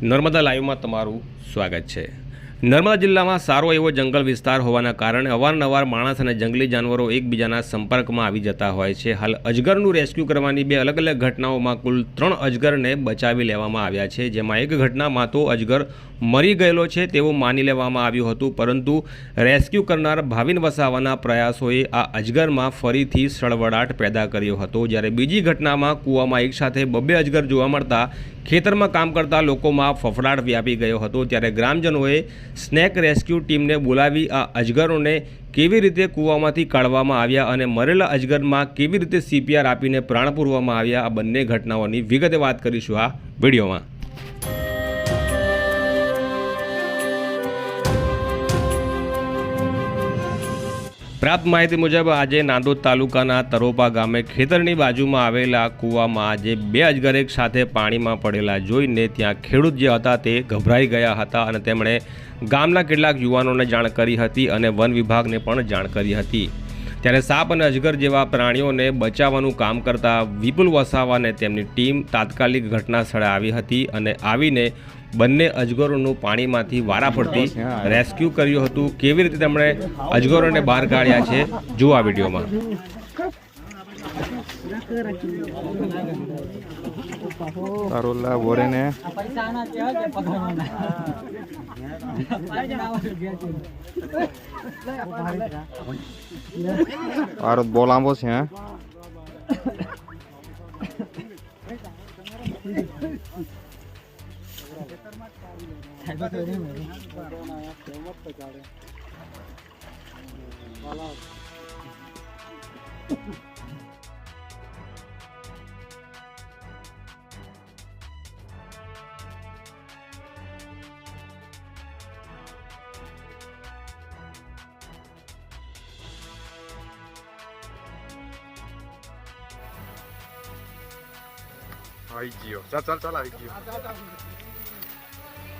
નર્મદા લાઈવમાં તમારું સ્વાગત છે. નર્મદા જિલ્લામાં સારો એવો જંગલ વિસ્તાર હોવાના કારણે અવારનવાર માણસ અને જંગલી જાનવરો એકબીજાના સંપર્કમાં આવી જતા હોય છે. હાલ અજગરનું રેસ્ક્યુ કરવાની બે અલગ અલગ ઘટનાઓમાં કુલ ત્રણ અજગરને બચાવી લેવામાં આવ્યા છે, જેમાં એક ઘટનામાં તો અજગર મરી ગયેલો છે તેવું માની લેવામાં આવ્યું હતું. પરંતુ રેસ્ક્યુ કરનાર ભાવિન વસાવાના પ્રયાસોએ આ અજગરમાં ફરીથી સળવળાટ પેદા કર્યો હતો. જ્યારે બીજી ઘટનામાં કૂવામાં એકસાથે બબ્બે અજગર જોવા મળતા ખેતરમાં કામ કરતા લોકોમાં ફફડાટ વ્યાપી ગયો હતો. ત્યારે ગ્રામજનોએ સ્નેક રેસ્ક્યુ ટીમને બોલાવી આ અજગરોને કેવી રીતે કૂવામાંથી કાઢવામાં આવ્યા અને મરેલા અજગરમાં કેવી રીતે સીપીઆર આપીને પ્રાણ પૂરવામાં આવ્યા, આ બંને ઘટનાઓની વિગતે વાત કરીશું આ વિડીયોમાં. પ્રાપ્ત માહિતી મુજબ આજે નાંદોદ તાલુકાના તરોપા ગામે ખેતરની બાજુમાં આવેલા કૂવામાં આજે બે અજગર એક સાથે પાણીમાં પડેલા જોઈને ત્યાં ખેડૂત જે હતા તે ગભરાઈ ગયા હતા અને તેમણે ગામના કેટલાક યુવાનોને જાણ કરી હતી અને વન વિભાગને પણ જાણ કરી હતી. ત્યારે સાપ અને અજગર જેવા પ્રાણીઓને બચાવવાનું કામ કરતા વિપુલ વસાવાને તેમની ટીમ તાત્કાલિક ઘટના સ્થળે આવી હતી અને આવીને બંને અજગરોનું પાણીમાંથી વારાફરતી રેસ્ક્યુ કર્યું હતું. કેવી રીતે તેમણે અજગરોને બહાર કાઢ્યા છે, જુઓ આ વિડીયોમાં. તારોલા વોરેને. બહુ લાંબો છે, હે? આવી ગયો. ચાલ ચાલ ચાલ આવી ગયો.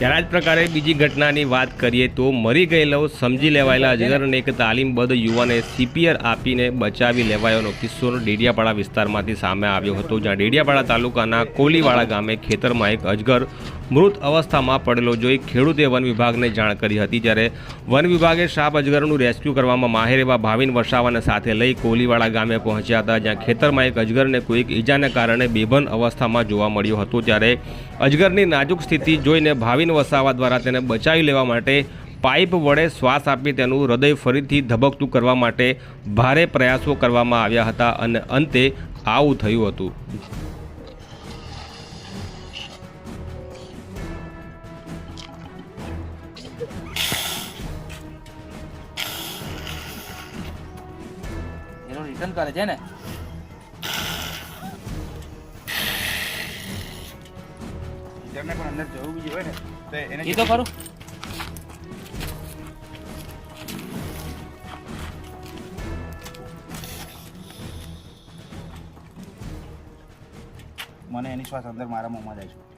ત્યારે જ પ્રકારે બીજી ઘટનાની વાત કરીએ તો મરી ગયેલો, સમજી લેવાયેલા અજગરને એક તાલીમબદ્ધ યુવાને સીપીઆર આપીને બચાવી લેવાયોનો કિસ્સો ડેડિયાપાડા વિસ્તારમાંથી સામે આવ્યો હતો, જ્યાં ડેડિયાપાડા તાલુકાના કોલીવાળા ગામે ખેતરમાં એક અજગર મૃત અવસ્થામાં પડેલો જોઈ ખેડૂતે વન વિભાગને જાણ કરી હતી. જ્યારે વન વિભાગે સાપ અજગરનું રેસ્ક્યુ કરવામાં માહેર એવા ભાવિન વસાવાને સાથે લઈ કોલીવાળા ગામે પહોંચ્યા હતા, જ્યાં ખેતરમાં એક અજગરને કોઈક ઈજાને કારણે બેભન અવસ્થામાં જોવા મળ્યો હતો. ત્યારે અજગરની નાજુક સ્થિતિ જોઈને ભાવિન વસાવા દ્વારા તેને બચાવી લેવા માટે પાઇપ વડે શ્વાસ આપી તેનું હૃદય ફરીથી ધબકતું કરવા માટે ભારે પ્રયાસો કરવામાં આવ્યા હતા અને અંતે આવું થયું હતું. રિટર્ન કરે છે ને? જેમને પણ અંદર જવું બીજું હોય ને. તો એને તો ખરું. મને એની શ્વાસ અંદર મારા મોંમાં જાય છે.